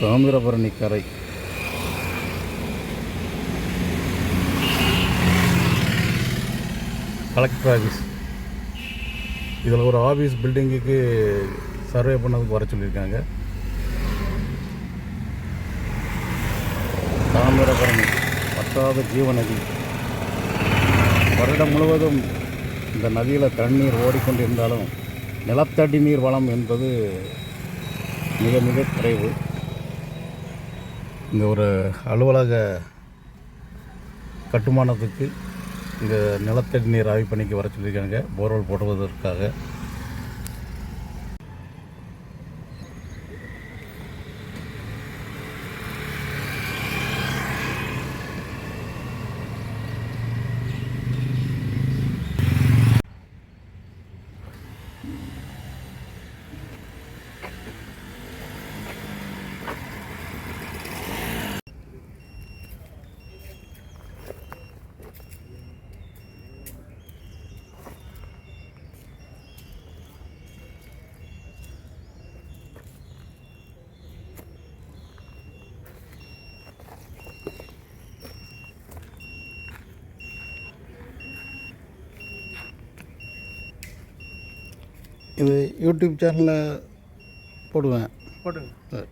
தாமிரபரணி கரை. Collector office இதில் ஒரு ஆஃபீஸ் பில்டிங்குக்கு சர்வே பண்ணதுக்கு வர சொல்லியிருக்காங்க. தாமிரபரணி பத்தாத ஜீவநதி. வருடம் முழுவதும் இந்த நதியில் தண்ணீர் ஓடிக்கொண்டிருந்தாலும் நிலத்தடி நீர் வளம் என்பது மிக மிக குறைவு. இங்கே ஒரு அலுவலக கட்டுமானத்துக்கு இங்கே நிலத்தடி நீர் ஆய்வு பணிக்கு வர சொல்லியிருக்காங்க. போர்வெல் போடுவதற்காக. இது யூடியூப் சேனலில் போடுவேன். போட்டுங்க சரி.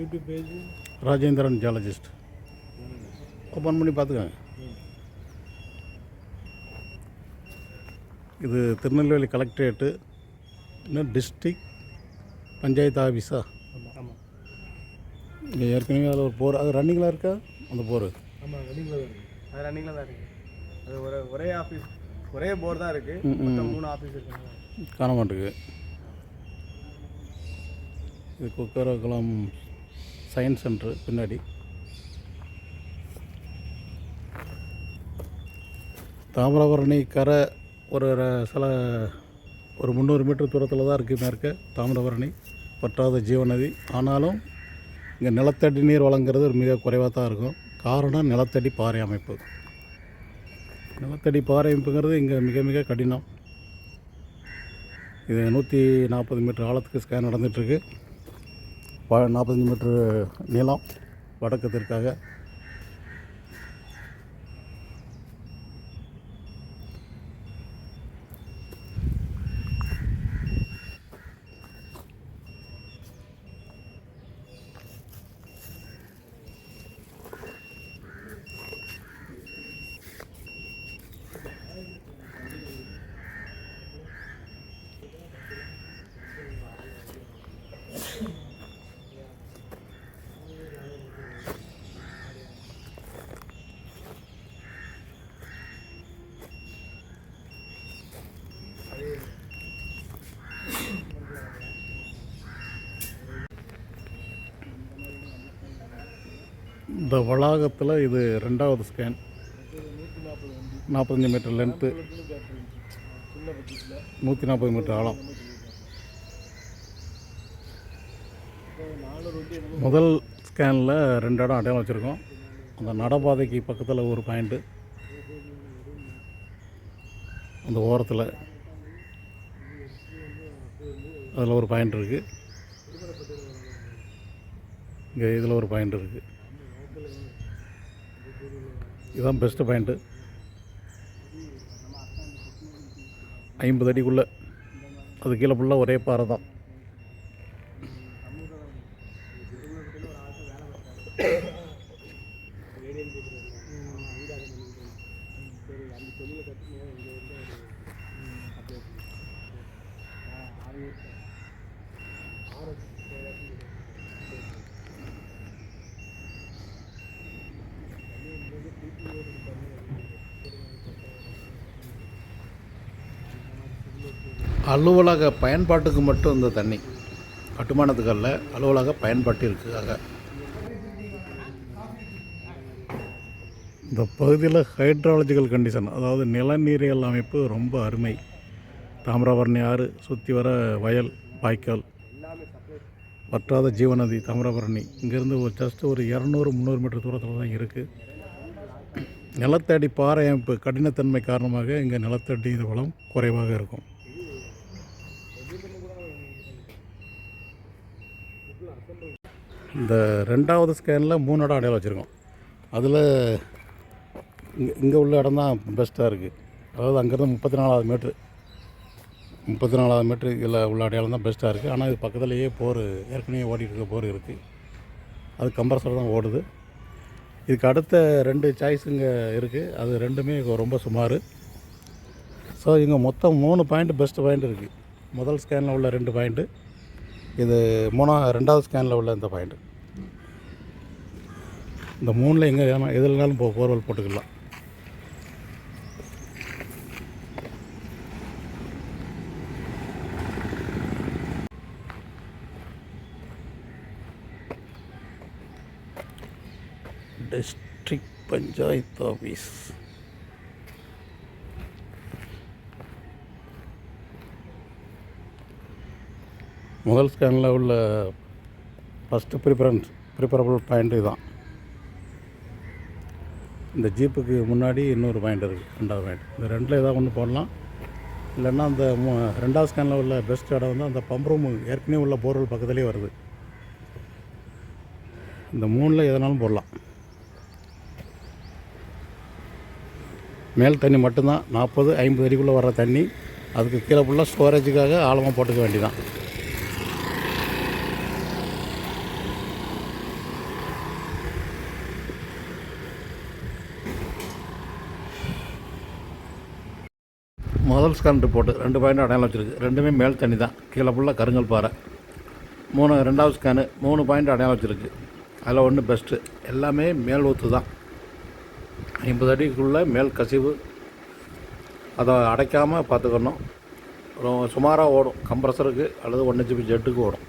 YouTube page? Rajendran geologist. Open பண்ணி பார்த்துக்கோங்க. இது திருநெல்வேலி கலெக்டரேட்டு இன்னும் டிஸ்ட்ரிக் பஞ்சாயத்து ஆஃபீஸா இங்கே ஏற்கனவே அதில் ஒரு போர் அது ரன்னிங்கில் இருக்கா? அந்த போர். ஆமாம் ரன்னிங்கில் தான் இருக்குது அது ரன்னிங்கில் தான் இருக்குது அது ஒரே ஒரே ஆஃபீஸ் ஒரே போர் தான் இருக்குது. மொத்தம் மூணு ஆஃபீஸ் இருக்குங்க காண மாட்டேங்குது இது குக்கரகுளம் சயின்ஸ் சென்டரு பின்னாடி. தாமிரபரணி கரை ஒரு சில ஒரு முந்நூறு மீட்டர் தூரத்தில் தான் இருக்குது மேற்க தாமிரபரணி பற்றாத ஜீவநதி. ஆனாலும் இங்கே நிலத்தடி நீர் வழங்குறது ஒரு மிக குறைவாக தான் இருக்கும். காரணம் நிலத்தடி பாறை அமைப்பு. நிலத்தடி பாறை அமைப்புங்கிறது இங்கே மிக மிக கடினம். இது நூற்றி நாற்பது மீட்டர் ஆழத்துக்கு ஸ்கேன் நடந்துகிட்ருக்கு ப நாற்பத்தஞ்சு மீட்ரு நீளம் வடக்கத்திற்காக. இந்த வளாகத்தில் இது ரெண்டாவது ஸ்கேன் நாற்பத்தஞ்சு மீட்டர் லென்த்து நூற்றி நாற்பது மீட்டர் ஆழம். முதல் ஸ்கேனில் ரெண்டு இடம் அடையாளம் வச்சுருக்கோம். அந்த நடைபாதைக்கு பக்கத்தில் ஒரு பாயிண்ட்டு அந்த ஓரத்தில். அதில் ஒரு பாயிண்ட் இருக்குது இங்கே இதில் ஒரு பாயிண்ட் இருக்குது இதுதான் பெஸ்ட்டு பாயிண்ட்டு ஐம்பது அடிக்குள்ளே. அது கீழே ஃபுல்லாக ஒரே பாறை தான் அந்த தொழிலை கற்றுனீங்க இங்கே வந்து அப்படியே ஆறு அலுவலக பயன்பாட்டுக்கு மட்டும் இந்த தண்ணி. கட்டுமானத்துக்கு அல்ல அலுவலக பயன்பாட்டிற்காக இந்த பகுதியில் ஹைட்ராலஜிக்கல் கண்டிஷன் அதாவது நிலநீரியல் அமைப்பு ரொம்ப அருமை. தாமிரபரணி ஆறு சுற்றி வர வயல் வாய்க்கால் வற்றாத ஜீவநதி தாமிரபரணி. இங்கேருந்து ஒரு ஜஸ்ட் ஒரு இரநூறு முந்நூறு மீட்டர் தூரத்தில் தான் இருக்குது நிலத்தடி பாறை அமைப்பு கடினத்தன்மை காரணமாக இங்கே நிலத்தடி வளம் குறைவாக இருக்கும். இந்த ரெண்டாவது ஸ்கேனில் மூணு இடம் அடையாளம் வச்சுருக்கோம். அதில் இங்கே இங்கே உள்ள இடம் தான் பெஸ்ட்டாக இருக்குது அதாவது அங்கேருந்து முப்பத்தி நாலாவது மீட்ரு முப்பத்தி நாலாவது மீட்ரு இதில் உள்ள அடையாளம் தான் பெஸ்ட்டாக இருக்குது ஆனால் இது பக்கத்துலேயே போர் ஏற்கனவே ஓடிட்டு இருக்க போர் இருக்குது அது கம்ப்ரஸர் தான் ஓடுது. இதுக்கு அடுத்த ரெண்டு சாய்ஸ் இங்கே இருக்குது அது ரெண்டுமே ரொம்ப சுமார். ஸோ இங்கே மொத்தம் மூணு பாயிண்ட் பெஸ்ட் பாயிண்ட் இருக்குது முதல் ஸ்கேனில் உள்ள ரெண்டு பாயிண்ட்டு இது மூணா ரெண்டாவது ஸ்கேனில் உள்ள இந்த பாயிண்ட்டு இந்த மூணில் எங்கே எதுலனாலும் போ போர்வல் போட்டுக்கலாம். டிஸ்ட்ரிக்ட் பஞ்சாயத்து ஆஃபீஸ் முதல் ஸ்கேனில் உள்ள ஃபஸ்ட்டு ப்ரிஃபரன்ஸ் ப்ரிஃபரபிள் பாயிண்ட் இதுதான். இந்த ஜீப்புக்கு முன்னாடி இன்னொரு பாயிண்ட் இருக்குது ரெண்டாவது பாயிண்ட் இந்த ரெண்டில் ஏதாவது ஒன்று போடலாம். இல்லைன்னா அந்த ரெண்டாவது ஸ்கேனில் உள்ள பெஸ்ட் இடம் வந்து அந்த பம்ப் ரூம் ஏற்கனவே உள்ள போர்வெல் பக்கத்துலேயே வருது. இந்த மூணில் எதனாலும் போடலாம். மேல் தண்ணி மட்டும்தான் நாற்பது ஐம்பது அடிக்குள்ளே வர்ற தண்ணி அதுக்கு கீழே ஃபுல்லாக ஸ்டோரேஜுக்காக ஆழமாக போட்டுக்க வேண்டியதான் முதல் ஸ்கேன் ரிப்போர்ட்டு ரெண்டு பாயிண்ட் அடையாளம் வச்சுருக்கு. ரெண்டுமே மேல் தண்ணி தான். கீழே ஃபுல்லாக கருங்கல் பாறை. மூணு ரெண்டாவது ஸ்கேனு மூணு பாயிண்ட் அடையாளம் வச்சுருக்கு. அதில் ஒன்று பெஸ்ட்டு எல்லாமே மேல் ஊற்று தான். ஐம்பது அடிக்குள்ளே மேல் கசிவு. அதை அடைக்காமல் பார்த்துக்கணும். சுமாராக ஓடும். கம்ப்ரஸருக்கு அல்லது ஒன் ஹெச்பி ஜெட்டுக்கு ஓடும்.